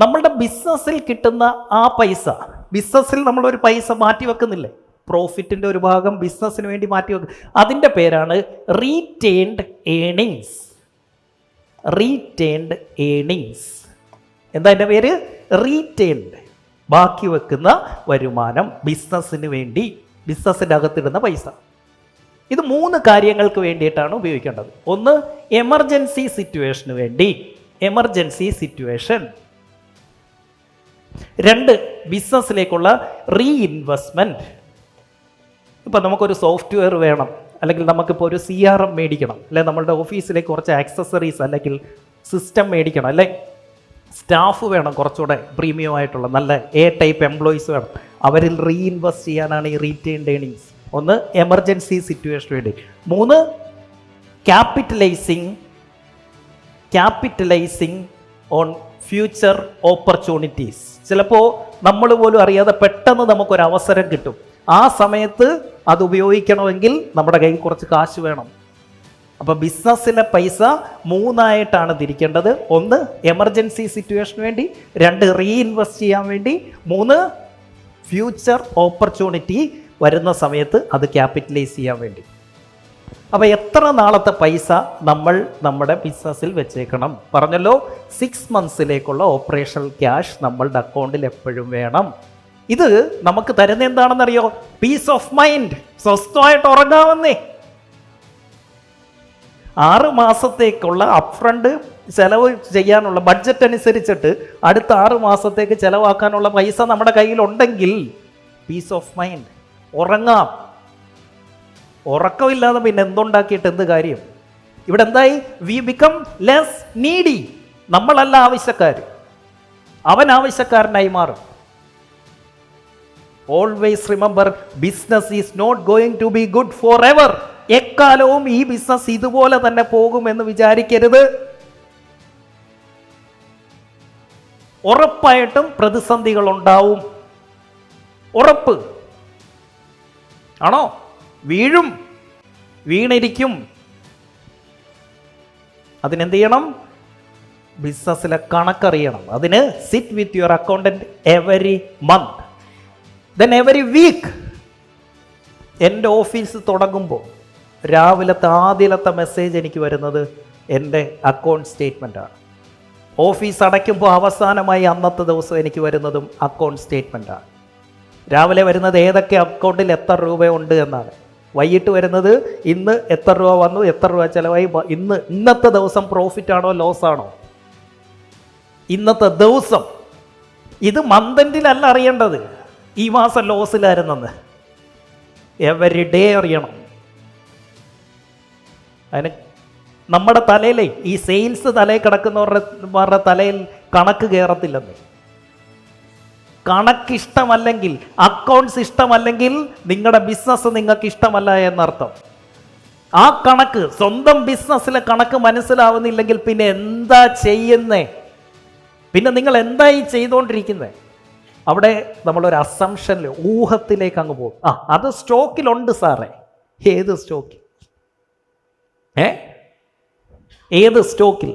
നമ്മളുടെ ബിസിനസ്സിൽ കിട്ടുന്ന ആ പൈസ ബിസിനസ്സിൽ നമ്മളൊരു പൈസ മാറ്റി വെക്കുന്നില്ലേ പ്രോഫിറ്റിന്റെ ഒരു ഭാഗം ബിസിനസ്സിന് വേണ്ടി മാറ്റി വെക്കും അതിന്റെ പേരാണ് റീറ്റെയിൻഡ് ഏണിങ്സ് റീറ്റെയിൻഡ് ഏണിങ്സ് എന്താ എന്റെ പേര്? റീറ്റെയിൻഡ് ബാക്കി വെക്കുന്ന വരുമാനം ബിസിനസ്സിന് വേണ്ടി ബിസിനസ്സിന്റെ അകത്തിടുന്ന പൈസ. ഇത് മൂന്ന് കാര്യങ്ങൾക്ക് വേണ്ടിയിട്ടാണ് ഉപയോഗിക്കേണ്ടത്. ഒന്ന് എമർജൻസി സിറ്റുവേഷന് വേണ്ടി. എമർജൻസി സിറ്റുവേഷൻ രണ്ട് ബിസിനസ്സിലേക്കുള്ള റീ ഇൻവെസ്റ്റ്മെന്റ് ഇപ്പം നമുക്കൊരു സോഫ്റ്റ്വെയർ വേണം അല്ലെങ്കിൽ നമുക്കിപ്പോൾ ഒരു സി ആർ എം മേടിക്കണം അല്ലെ നമ്മളുടെ ഓഫീസിലേക്ക് കുറച്ച് ആക്സസറീസ് അല്ലെങ്കിൽ സിസ്റ്റം മേടിക്കണം അല്ലെ? സ്റ്റാഫ് വേണം കുറച്ചുകൂടെ പ്രീമിയം ആയിട്ടുള്ള നല്ല എ ടൈപ്പ് എംപ്ലോയീസ് വേണം. അവരിൽ റീ ഇൻവെസ്റ്റ് ചെയ്യാനാണ് ഈ റീറ്റെയിൻഡ് ഏണിങ്സ് ഒന്ന് എമർജൻസി സിറ്റുവേഷന് വേണ്ടി. മൂന്ന് capitalising capitalising on future opportunities ചിലപ്പോൾ നമ്മൾ പോലും അറിയാതെ പെട്ടെന്ന് നമുക്കൊരു അവസരം കിട്ടും. ആ സമയത്ത് അത് ഉപയോഗിക്കണമെങ്കിൽ നമ്മുടെ കയ്യിൽ കുറച്ച് കാശ് വേണം. അപ്പോൾ ബിസിനസ്സിലെ പൈസ മൂന്നായിട്ടാണ് തിരിക്കേണ്ടത്. ഒന്ന് എമർജൻസി സിറ്റുവേഷന് വേണ്ടി. രണ്ട് റീഇൻവെസ്റ്റ് ചെയ്യാൻ വേണ്ടി. മൂന്ന് ഫ്യൂച്ചർ ഓപ്പർച്യൂണിറ്റി വരുന്ന സമയത്ത് അത് ക്യാപിറ്റലൈസ് ചെയ്യാൻ വേണ്ടി. അപ്പോൾ എത്ര നാളത്തെ പൈസ നമ്മൾ നമ്മുടെ ബിസിനസ്സിൽ വെച്ചേക്കണം? പറഞ്ഞല്ലോ സിക്സ് മന്ത്സിലേക്കുള്ള ഓപ്പറേഷണൽ ക്യാഷ് നമ്മളുടെ അക്കൗണ്ടിൽ എപ്പോഴും വേണം. ഇത് നമുക്ക് തരുന്ന എന്താണെന്നറിയോ? പീസ് ഓഫ് മൈൻഡ് സ്വസ്ഥമായിട്ട് ഉറങ്ങാമെന്നേ. ആറ് മാസത്തേക്കുള്ള അപ്ഫ്രണ്ട് ചെലവ് ചെയ്യാനുള്ള ബഡ്ജറ്റ് അനുസരിച്ചിട്ട് അടുത്ത ആറ് മാസത്തേക്ക് ചെലവാക്കാനുള്ള പൈസ നമ്മുടെ കയ്യിലുണ്ടെങ്കിൽ പീസ് ഓഫ് മൈൻഡ് ഉറങ്ങാം. ഉറക്കമില്ലാതെ പിന്നെ എന്തുണ്ടാക്കിയിട്ട് എന്ത് കാര്യം? ഇവിടെ എന്തായി? വി ബിക്കം ലെസ് നീഡി നമ്മളല്ല ആവശ്യക്കാർ. അവൻ ആവശ്യക്കാരനായി മാറും. Always remember business is not going to be good for ever എക്കാലവും ഈ ബിസിനസ് ഇതുപോലെ തന്നെ പോകുമെന്ന് വിചാരിക്കരുത്. ഉറപ്പായിട്ടും പ്രതിസന്ധികൾ ഉണ്ടാവും ഉറപ്പ്. ആണോ? വീഴും. വീണിരിക്കും. അതിനെന്ത് ചെയ്യണം ബിസിനസ്സിലെ കണക്കറിയണം. അതിന് sit with your accountant every month then every week എന്റെ ഓഫീസ് തുടങ്ങുമ്പോൾ രാവിലത്തെ ആദ്യത്തെ മെസ്സേജ് എനിക്ക് വരുന്നത് എന്റെ അക്കൗണ്ട് സ്റ്റേറ്റ്മെന്റാണ് ഓഫീസ് അടയ്ക്കുമ്പോൾ അവസാനമായി അന്നത്തെ ദിവസം എനിക്ക് വരുന്നതും അക്കൗണ്ട് സ്റ്റേറ്റ്മെന്റാണ് രാവിലെ വരുന്നത് ഏതൊക്കെ അക്കൗണ്ടിൽ എത്ര രൂപയുണ്ട് എന്നാണ്. വൈകിട്ട് വരുന്നത് ഇന്ന് എത്ര രൂപ വന്നു എത്ര രൂപ ചിലവായി ഇന്ന് ഇന്നത്തെ ദിവസം പ്രോഫിറ്റ് ആണോ ലോസ് ആണോ? ഇന്നത്തെ ദിവസം. ഇത് മന്തന്റിലല്ല അറിയേണ്ടത്. ഈ മാസം ലോസിലായിരുന്നെന്ന് എവരി ഡേ അറിയണം. അതിന് നമ്മുടെ തലയിലെ ഈ സെയിൽസ് തലയിൽ കിടക്കുന്നവരുടെ തലയിൽ കണക്ക് കയറത്തില്ലെന്ന് കണക്ക് ഇഷ്ടമല്ലെങ്കിൽ അക്കൗണ്ട്സ് ഇഷ്ടമല്ലെങ്കിൽ നിങ്ങളുടെ ബിസിനസ് നിങ്ങൾക്ക് ഇഷ്ടമല്ല എന്നർത്ഥം. ആ കണക്ക് സ്വന്തം ബിസിനസ്സിലെ കണക്ക് മനസ്സിലാവുന്നില്ലെങ്കിൽ പിന്നെ എന്താ ചെയ്യുന്നേ? പിന്നെ നിങ്ങൾ എന്തായി ചെയ്തുകൊണ്ടിരിക്കുന്നത് അവിടെ നമ്മളൊരു അസംഷനിൽ ഊഹത്തിലേക്ക് അങ്ങ് പോകും. ആ അത് സ്റ്റോക്കിലുണ്ട് സാറേ. ഏത് സ്റ്റോക്കിൽ ഏ? ഏത് സ്റ്റോക്കിൽ